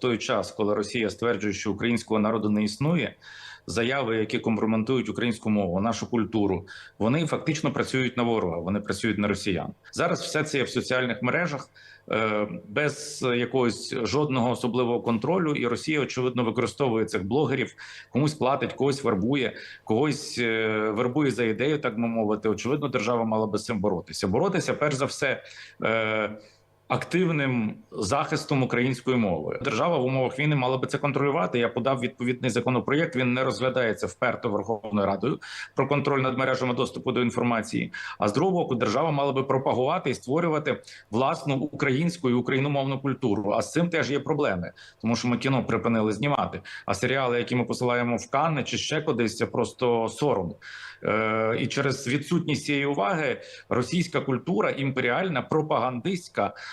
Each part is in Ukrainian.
той час, коли Росія стверджує, що українського народу не існує, заяви, які компрометують українську мову, нашу культуру, вони фактично працюють на ворога, вони працюють на росіян. Зараз все це є в соціальних мережах е, без якогось жодного особливого контролю, і Росія очевидно використовує цих блогерів, комусь платить, когось вербує, когось е, вербує за ідею, так би мовити. Очевидно, держава мала би з цим боротися. Боротися, перш за все. Активним захистом української мови держава в умовах війни мала би це контролювати. Я подав відповідний законопроєкт. Він не розглядається вперто Верховною Радою про контроль над мережами доступу до інформації. А з другого боку, держава мала би пропагувати і створювати власну українську і україномовну культуру. А з цим теж є проблеми, тому що ми кіно припинили знімати. А серіали, які ми посилаємо в Канни чи ще кудись, це просто сором. Е, і через відсутність цієї уваги російська культура імперіальна, пропагандистська.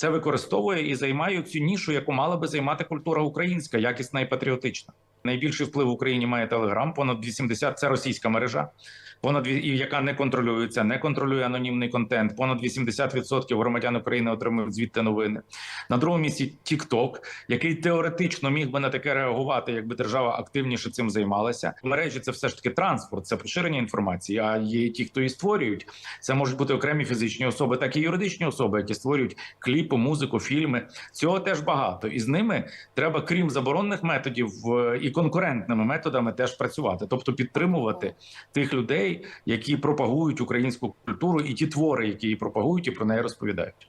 Це використовує і займає цю нішу, яку мала би займати культура українська, якісна і патріотична. Найбільший вплив в Україні має Телеграм, понад 80 – це російська мережа, понад яка не контролюється, не контролює анонімний контент. Понад 80% громадян України отримують звідти новини. На другому місці TikTok, який теоретично міг би на таке реагувати, якби держава активніше цим займалася. Мережі це все ж таки транспорт, це поширення інформації. А є ті, хто її створюють. Це можуть бути окремі фізичні особи, так і юридичні особи, які створюють кліпи, музику, фільми. Цього теж багато, і з ними треба, крім заборонних методів, і конкурентними методами теж працювати, тобто підтримувати тих людей, які пропагують українську культуру, і ті твори, які її пропагують і про неї розповідають.